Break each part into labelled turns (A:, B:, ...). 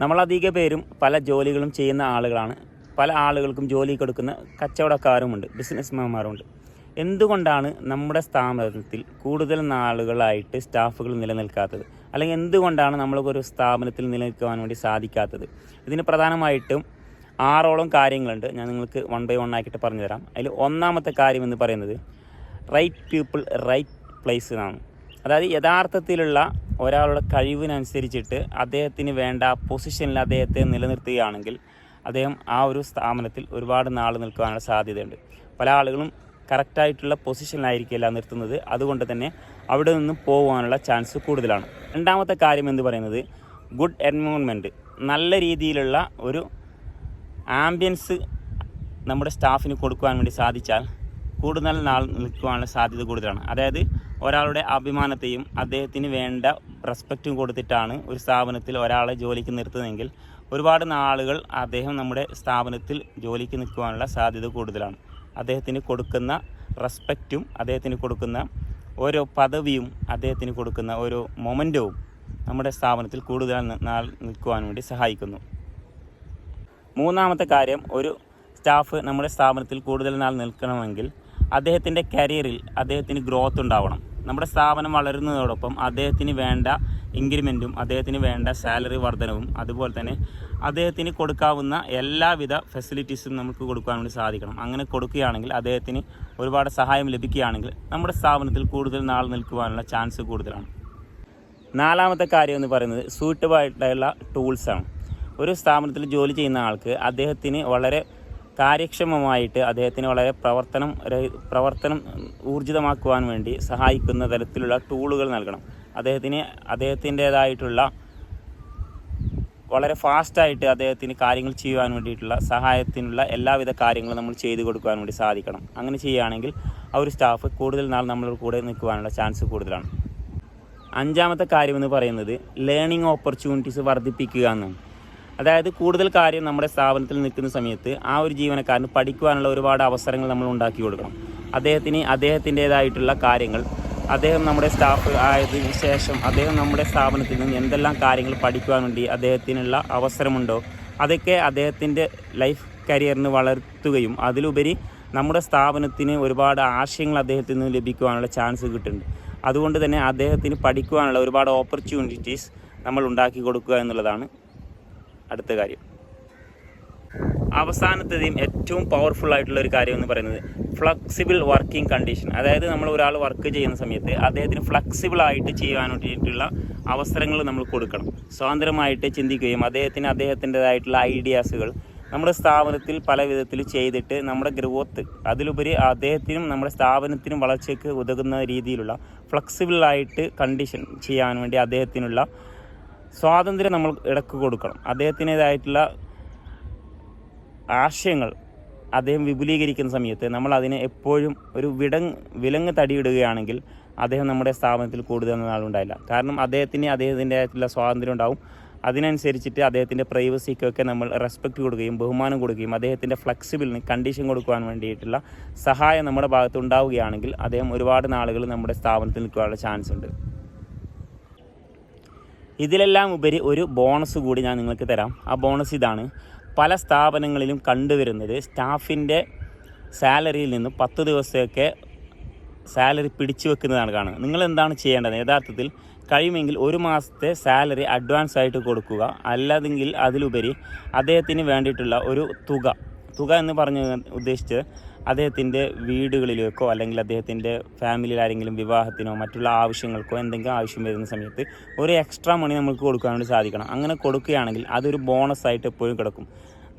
A: നമ്മളധിക പേരും പല ജോലികളും ചെയ്യുന്ന ആളുകളാണ്. പല ആളുകൾക്കും ജോലി കൊടുക്കുന്ന കച്ചവടക്കാരുമുണ്ട് ബിസിനസ്മാന്മാരുമുണ്ട് എന്തുകൊണ്ടാണ് നമ്മുടെ സ്ഥാപനത്തിൽ കൂടുതൽ നാളുകളായിട്ട് സ്റ്റാഫുകൾ നിലനിൽക്കാത്തത്? അല്ലെങ്കിൽ എന്തുകൊണ്ടാണ് നമ്മൾക്കൊരു സ്ഥാപനത്തിൽ നിലനിൽക്കുവാൻ വേണ്ടി സാധിക്കാത്തത്? ഇതിന് പ്രധാനമായിട്ടും ആറോളം കാര്യങ്ങളുണ്ട്. ഞാൻ നിങ്ങൾക്ക് വൺ ബൈ വൺ ആക്കിയിട്ട് പറഞ്ഞു തരാം അതിൽ ഒന്നാമത്തെ കാര്യം എന്ന് പറയുന്നത് റൈറ്റ് പീപ്പിൾ റൈറ്റ് പ്ലേസ് എന്നാണ് അതായത് യഥാർത്ഥത്തിലുള്ള ഒരാളുടെ കഴിവിനനുസരിച്ചിട്ട് അദ്ദേഹത്തിന് വേണ്ട പൊസിഷനിൽ അദ്ദേഹത്തെ നിലനിർത്തുകയാണെങ്കിൽ അദ്ദേഹം ആ ഒരു സ്ഥാപനത്തിൽ ഒരുപാട് നാൾ നിൽക്കാനുള്ള സാധ്യതയുണ്ട്. പല ആളുകളും കറക്റ്റായിട്ടുള്ള പൊസിഷനിലായിരിക്കില്ല നിർത്തുന്നത്. അതുകൊണ്ട് തന്നെ അവിടെ നിന്നും പോകാനുള്ള ചാൻസ് കൂടുതലാണ്. രണ്ടാമത്തെ കാര്യം എന്ന് പറയുന്നത് ഗുഡ് എൻവോൺമെന്റ് നല്ല രീതിയിലുള്ള ഒരു ആംബിയൻസ് നമ്മുടെ സ്റ്റാഫിന് കൊടുക്കുവാൻ വേണ്ടി സാധിച്ചാൽ കൂടുതൽ നാൾ നിൽക്കുവാനുള്ള സാധ്യത കൂടുതലാണ്. അതായത് ഒരാളുടെ അഭിമാനത്തെയും അദ്ദേഹത്തിന് വേണ്ട റെസ്പെക്റ്റും കൊടുത്തിട്ടാണ് ഒരു സ്ഥാപനത്തിൽ ഒരാളെ ജോലിക്ക് നിർത്തുന്നതെങ്കിൽ ഒരുപാട് നാളുകൾ അദ്ദേഹം നമ്മുടെ സ്ഥാപനത്തിൽ ജോലിക്ക് നിൽക്കുവാനുള്ള സാധ്യത കൂടുതലാണ്. അദ്ദേഹത്തിന് കൊടുക്കുന്ന റെസ്പെക്റ്റും അദ്ദേഹത്തിന് കൊടുക്കുന്ന ഓരോ പദവിയും അദ്ദേഹത്തിന് കൊടുക്കുന്ന ഓരോ മൊമെന്റവും നമ്മുടെ സ്ഥാപനത്തിൽ കൂടുതൽ നാൾ നിൽക്കുവാൻ വേണ്ടി സഹായിക്കുന്നു. മൂന്നാമത്തെ കാര്യം ഒരു സ്റ്റാഫ് നമ്മുടെ സ്ഥാപനത്തിൽ കൂടുതൽ നാൾ നിൽക്കണമെങ്കിൽ അദ്ദേഹത്തിന്റെ കരിയറിൽ അദ്ദേഹത്തിന് ഗ്രോത്ത് ഉണ്ടാവണം. നമ്മുടെ സ്ഥാപനം വളരുന്നതോടൊപ്പം അദ്ദേഹത്തിന് വേണ്ട ഇൻക്രിമെന്റും അദ്ദേഹത്തിന് വേണ്ട സാലറി വർധനവും അതുപോലെ തന്നെ അദ്ദേഹത്തിന് കൊടുക്കാവുന്ന എല്ലാവിധ ഫെസിലിറ്റീസും നമുക്ക് കൊടുക്കാൻ വേണ്ടി സാധിക്കണം. അങ്ങനെ കൊടുക്കുകയാണെങ്കിൽ അദ്ദേഹത്തിന് ഒരുപാട് സഹായം ലഭിക്കുകയാണെങ്കിൽ നമ്മുടെ സ്ഥാപനത്തിൽ കൂടുതൽ നാൾ നിൽക്കുവാനുള്ള ചാൻസ് കൂടുതലാണ്. നാലാമത്തെ കാര്യം എന്ന് പറയുന്നത് സൂട്ടബായിട്ടുള്ള ടൂൾസാണ് ഒരു സ്ഥാപനത്തിൽ ജോലി ചെയ്യുന്ന ആൾക്ക് അദ്ദേഹത്തിന് വളരെ കാര്യക്ഷമമായിട്ട് അദ്ദേഹത്തിന് വളരെ പ്രവർത്തനം പ്രവർത്തനം ഊർജിതമാക്കുവാൻ വേണ്ടി സഹായിക്കുന്ന തരത്തിലുള്ള ടൂളുകൾ നൽകണം. അദ്ദേഹത്തിന് അദ്ദേഹത്തിന്റേതായിട്ടുള്ള വളരെ ഫാസ്റ്റായിട്ട് അദ്ദേഹത്തിന് കാര്യങ്ങൾ ചെയ്യുവാൻ വേണ്ടിയിട്ടുള്ള സഹായത്തിനുള്ള എല്ലാവിധ കാര്യങ്ങളും നമ്മൾ ചെയ്തു കൊടുക്കുവാൻ വേണ്ടി സാധിക്കണം. അങ്ങനെ ചെയ്യുകയാണെങ്കിൽ ആ ഒരു സ്റ്റാഫ് കൂടുതൽ നാൾ നമ്മളുടെ കൂടെ നിൽക്കുവാനുള്ള ചാൻസ് കൂടുതലാണ്. അഞ്ചാമത്തെ കാര്യമെന്ന് പറയുന്നത് ലേണിംഗ് ഓപ്പർച്യൂണിറ്റീസ് വർദ്ധിപ്പിക്കുക എന്നാണ് അതായത് കൂടുതൽ കാര്യം നമ്മുടെ സ്ഥാപനത്തിൽ നിൽക്കുന്ന സമയത്ത് ആ ഒരു ജീവനക്കാരന് പഠിക്കുവാനുള്ള ഒരുപാട് അവസരങ്ങൾ നമ്മൾ ഉണ്ടാക്കി കൊടുക്കണം. അദ്ദേഹത്തിന് അദ്ദേഹത്തിന്റേതായിട്ടുള്ള കാര്യങ്ങൾ അദ്ദേഹം നമ്മുടെ സ്റ്റാഫ് ആയതിനു ശേഷം അദ്ദേഹം നമ്മുടെ സ്ഥാപനത്തിൽ നിന്ന് എന്തെല്ലാം കാര്യങ്ങൾ പഠിക്കുവാൻ വേണ്ടി അദ്ദേഹത്തിനുള്ള അവസരമുണ്ടോ അതൊക്കെ അദ്ദേഹത്തിന്റെ ലൈഫ് കരിയറിന് വളർത്തുകയും അതിലുപരി നമ്മുടെ സ്ഥാപനത്തിന് ഒരുപാട് ആശയങ്ങൾ അദ്ദേഹത്തിൽ നിന്ന് ലഭിക്കുവാനുള്ള ചാൻസ് കിട്ടുന്നുണ്ട്. അതുകൊണ്ട് തന്നെ അദ്ദേഹത്തിന് പഠിക്കുവാനുള്ള ഒരുപാട് ഓപ്പർച്യൂണിറ്റീസ് നമ്മൾ ഉണ്ടാക്കി കൊടുക്കുക എന്നുള്ളതാണ് അടുത്ത കാര്യം. അവസാനത്തേതും ഏറ്റവും പവർഫുൾ ആയിട്ടുള്ള ഒരു കാര്യം എന്ന് പറയുന്നത് ഫ്ലെക്സിബിൾ വർക്കിംഗ് കണ്ടീഷൻ അതായത് നമ്മൾ ഒരാൾ വർക്ക് ചെയ്യുന്ന സമയത്ത് അദ്ദേഹത്തിന് ഫ്ലെക്സിബിൾ ആയിട്ട് ചെയ്യാൻ വേണ്ടിയിട്ടുള്ള അവസരങ്ങൾ നമ്മൾ കൊടുക്കണം. സ്വതന്ത്രമായിട്ട് ചിന്തിക്കുകയും അദ്ദേഹത്തിന് അദ്ദേഹത്തിന്റെതായിട്ടുള്ള ഐഡിയാസുകൾ നമ്മുടെ സ്ഥാപനത്തിൽ പല വിധത്തിൽ ചെയ്തിട്ട് നമ്മുടെ ഗ്രോത്ത് അതിലുപരി അദ്ദേഹത്തിനും നമ്മുടെ സ്ഥാപനത്തിനും വളർച്ചയ്ക്ക് ഉതകുന്ന രീതിയിലുള്ള ഫ്ലെക്സിബിൾ ആയിട്ട് കണ്ടീഷൻ ചെയ്യാൻ വേണ്ടി അദ്ദേഹത്തിനുള്ള സ്വാതന്ത്ര്യം നമ്മൾ ഇടയ്ക്ക് കൊടുക്കണം. അദ്ദേഹത്തിന്റെതായിട്ടുള്ള ആശയങ്ങൾ അദ്ദേഹം വിപുലീകരിക്കുന്ന സമയത്ത് നമ്മൾ അതിനെ എപ്പോഴും ഒരു വിടങ് വിലങ്ങ് തടിയിടുകയാണെങ്കിൽ അദ്ദേഹം നമ്മുടെ സ്ഥാപനത്തിൽ കൂടുതൽ നാളുണ്ടായില്ല കാരണം അദ്ദേഹത്തിന് അദ്ദേഹത്തിന്റെതായിട്ടുള്ള സ്വാതന്ത്ര്യം ഉണ്ടാവും. അതിനനുസരിച്ചിട്ട് അദ്ദേഹത്തിന്റെ പ്രൈവസിക്കൊക്കെ നമ്മൾ റെസ്പെക്റ്റ് കൊടുക്കുകയും ബഹുമാനം കൊടുക്കുകയും അദ്ദേഹത്തിന്റെ ഫ്ലെക്സിബിളിന് കണ്ടീഷൻ കൊടുക്കുവാൻ വേണ്ടിയിട്ടുള്ള സഹായം നമ്മുടെ ഭാഗത്ത് ഉണ്ടാവുകയാണെങ്കിൽ അദ്ദേഹം ഒരുപാട് നാളുകൾ നമ്മുടെ സ്ഥാപനത്തിൽ നിൽക്കാനുള്ള ചാൻസ് ഉണ്ട്. ഇതിലെല്ലാം ഉപരി ഒരു ബോണസ് കൂടി ഞാൻ നിങ്ങൾക്ക് തരാം. ആ ബോണസ് ഇതാണ്. പല സ്ഥാപനങ്ങളിലും കണ്ടുവരുന്നത് സ്റ്റാഫിന്റെ സാലറിയിൽ നിന്ന് പത്ത് ദിവസമൊക്കെ സാലറി പിടിച്ചു വെക്കുന്നതാണ് കാണുന്നത്. നിങ്ങൾ എന്താണ് ചെയ്യേണ്ടത്? യഥാർത്ഥത്തിൽ കഴിയുമെങ്കിൽ ഒരു മാസത്തെ സാലറി അഡ്വാൻസ് ആയിട്ട് കൊടുക്കുക. അല്ലാതെങ്കിൽ അതിലുപരി അദ്ദേഹത്തിന് വേണ്ടിയിട്ടുള്ള ഒരു തുക. തുക എന്ന് പറഞ്ഞ് ഉദ്ദേശിച്ച് അദ്ദേഹത്തിന്റെ വീടുകളിലേക്കോ അല്ലെങ്കിൽ അദ്ദേഹത്തിന്റെ ഫാമിലിയിൽ ആരെങ്കിലും വിവാഹത്തിനോ മറ്റുള്ള ആവശ്യങ്ങൾക്കോ എന്തെങ്കിലും ആവശ്യം വരുന്ന സമയത്ത് ഒരു എക്സ്ട്രാ മണി നമുക്ക് കൊടുക്കാൻ വേണ്ടി സാധിക്കണം. അങ്ങനെ കൊടുക്കുകയാണെങ്കിൽ അതൊരു ബോണസ് ആയിട്ട് എപ്പോഴും കിടക്കും.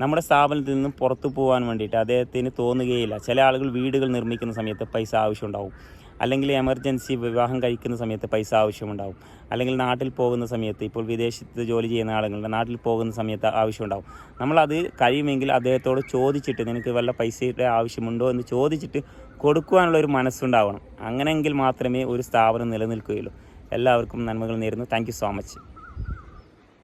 A: നമ്മുടെ സ്ഥാപനത്തിൽ നിന്നും പുറത്തു പോകാൻ വേണ്ടിയിട്ട് അദ്ദേഹത്തിന് തോന്നുകയില്ല. ചില ആളുകൾ വീടുകൾ നിർമ്മിക്കുന്ന സമയത്ത് പൈസ ആവശ്യമുണ്ടാവും. അല്ലെങ്കിൽ എമർജൻസി വിവാഹം കഴിക്കുന്ന സമയത്ത് പൈസ ആവശ്യമുണ്ടാവും. അല്ലെങ്കിൽ നാട്ടിൽ പോകുന്ന സമയത്ത് ഇപ്പോൾ വിദേശത്ത് ജോലി ചെയ്യുന്ന ആളുകളുടെ നാട്ടിൽ പോകുന്ന സമയത്ത് ആവശ്യമുണ്ടാവും. നമ്മളത് കഴിയുമെങ്കിൽ അദ്ദേഹത്തോട് ചോദിച്ചിട്ട് നിനക്ക് വല്ല പൈസയുടെ ആവശ്യമുണ്ടോ എന്ന് ചോദിച്ചിട്ട് കൊടുക്കുവാനുള്ള ഒരു മനസ്സുണ്ടാവണം. അങ്ങനെയെങ്കിൽ മാത്രമേ ഒരു സ്ഥാപനം നിലനിൽക്കുകയുള്ളൂ. എല്ലാവർക്കും നന്മകൾ നേരുന്നു. Thank so much